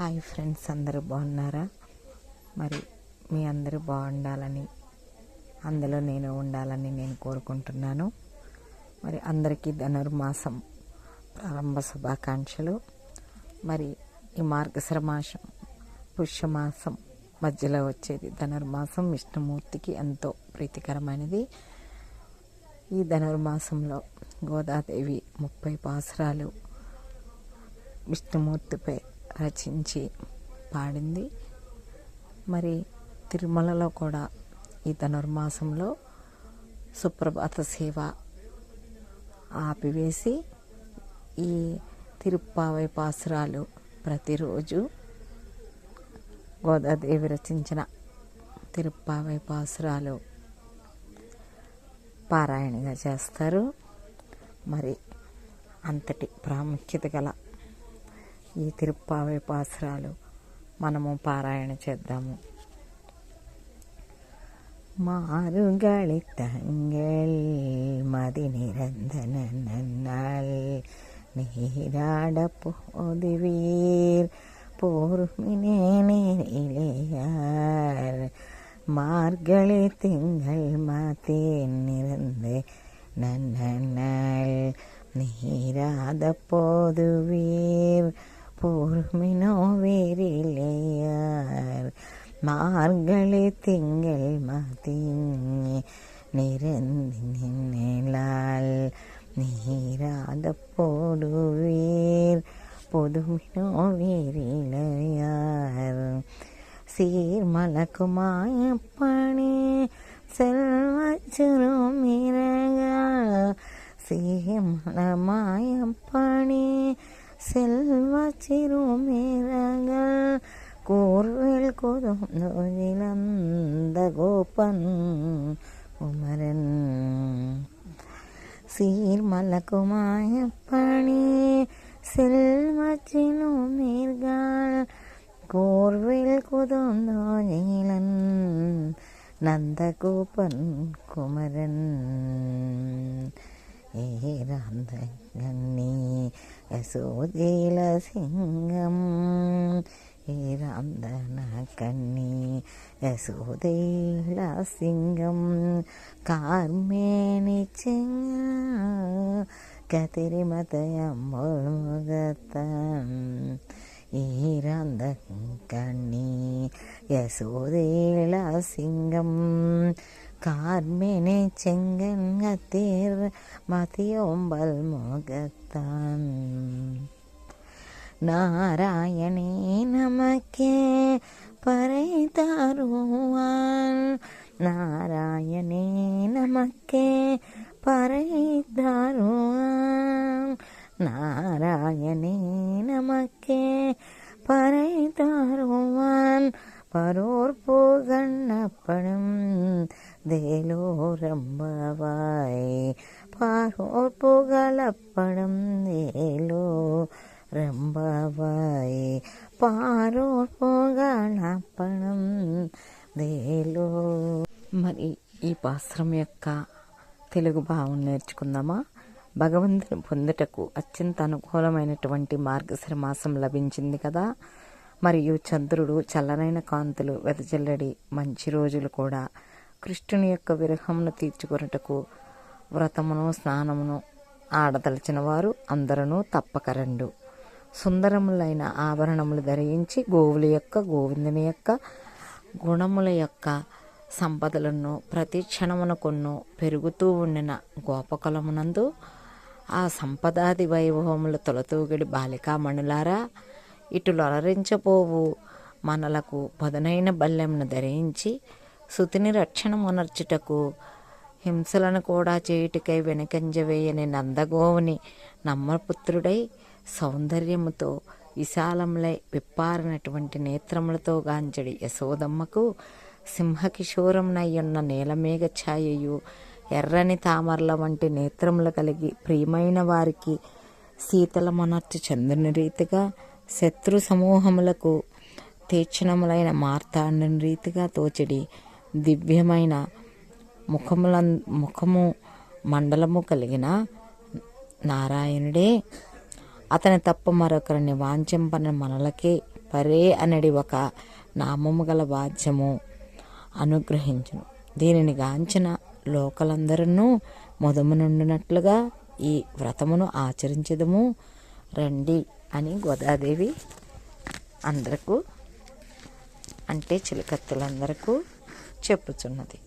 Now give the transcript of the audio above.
Hi friends అందరూ బాగున్నారా? మరి మీ అందరూ బాగుండాలని అందులో నేను ఉండాలని నేను కోరుకుంటున్నాను. మరి అందరికీ ధనుర్మాసం ప్రారంభ శుభాకాంక్షలు. మరి ఈ మార్గశర మాసం పుష్యమాసం మధ్యలో వచ్చేది ధనుర్మాసం. విష్ణుమూర్తికి ఎంతో ప్రీతికరమైనది. ఈ ధనుర్మాసంలో గోదాదేవి ముప్పై పాసురాలు విష్ణుమూర్తిపై రచించి పాడింది. మరి తిరుమలలో కూడా ఈ ధనుర్మాసంలో సుప్రభాత సేవ ఆపివేసి ఈ తిరుప్పావై పాసురాలు ప్రతిరోజు గోదాదేవి రచించిన తిరుప్పావై పాసురాలు పారాయణగా చేస్తారు. మరి అంతటి ప్రాముఖ్యత గల ఈ తిరుప్పావై పాసురాలు మనము పారాయణ చేద్దాము மாறுகளி தங்கள் மதி நிரந்தன நன்னாள் நீராட போதுவீர் போர்மினே நேரிலேயார் மார்கழி திங்கள் மாத்தேன் நிறந்து நன்னாள் நீராத போதுவீர் போர்மினோவேரிலையார். மார்கழி திங்கள் மதிங்கே நிறந்து நின்னலால் நீராத போடுவீர் பொதுமினோவேரிலையார். சீர் மலக்குமாயப்பனே செல்வச்சுரும் இறக சீர் மலமாயப்பனே സെൽവ ചിറുമേരകൾ കൂർവേൽ കൊതുന്നു നിലന്തഗോപൻ കുമരൻ. സീർമലക്കുമായ പണി സെൽവ ചിലുമേർകൾ കൂർവേൽ കൊതുന്നു നീലൻ നന്ദഗോപൻ കുമരൻ. ഏരാന്തങ്ങണ്ണി യശോദീല സിംഗം ഏരാന്തന കണ്ണി യശോദീല സിംഗം കാർമേണി ചെങ്ങ കതിരിമതയമ്പോൾ മുഖത്തം ഈരാന്ത കണ്ണി യശോദീല സിംഗം കാർമിണി ചെങ്കൻകത്തീർ മതിയോമ്പൽ മുഖത്താൻ നാരായണേ നമക്കേ പരൈതാറുവാൻ നാരായണേ നമക്കേ പരൈതാറുവാൻ നാരായണേ നമക്കേ പരൈതാറുവാൻ പരോർ പോകണ്ണപ്പണം ദേലോരമ്പവായി പാരോർ പുകളപ്പണം ദേലോ రంభవాయి పారోపగాళపణం దేలో మరి ఈ పాశ్రం యొక్క తెలుగు భావం నేర్చుకుందామా భగవంతుని పొందుటకు అత్యంత అనుకూలమైనటువంటి మార్గశిర మాసం లభించింది కదా మరియు చంద్రుడు చల్లనైన కాంతులు వెదజల్లడి మంచి రోజులు కూడా కృష్ణుని యొక్క విరహమును తీర్చుకొనుటకు వ్రతమును స్నానమును ఆడదలిచిన వారు అందరూ తప్పక రెండు సుందరములైన ఆభరణములు ధరించి గోవుల యొక్క గోవిందుని యొక్క గుణముల యొక్క సంపదలను ప్రతి క్షణమునకును పెరుగుతూ ఉండిన గోపకులమునందు ఆ సంపదాది వైభవములు తొలతూగిడి బాలికామణులారా ఇటు లొలరించపోవు మనలకు పదునైన బల్లెమును ధరించి సుతిని రక్షణమునర్చుటకు హింసలను కూడా చేయుటికై వెనకంజవేయని నందగోవుని నమ్మపుత్రుడై సౌందర్యముతో విశాలములై విప్పారినటువంటి నేత్రములతో గాంచడి యశోదమ్మకు సింహకిశోరమునయ్యున్న నీలమేఘ ఛాయయు ఎర్రని తామరల వంటి నేత్రములు కలిగి ప్రియమైన వారికి శీతలమనర్చు చంద్రుని రీతిగా శత్రు సమూహములకు తీక్షణములైన మార్తాండని రీతిగా తోచడి. దివ్యమైన ముఖముల ముఖము మండలము కలిగిన నారాయణుడే. అతని తప్ప మరొకరిని వాంఛింపని మనలకే పరే అనడి ఒక నామము గల వాద్యము అనుగ్రహించును. దీనిని గాంచిన లోకలందరూ మొదమునుండినట్లుగా ఈ వ్రతమును ఆచరించదము. రండి అని గోదాదేవి అందరకు అంటే చిలకత్తులందరకు చెప్పుచున్నది.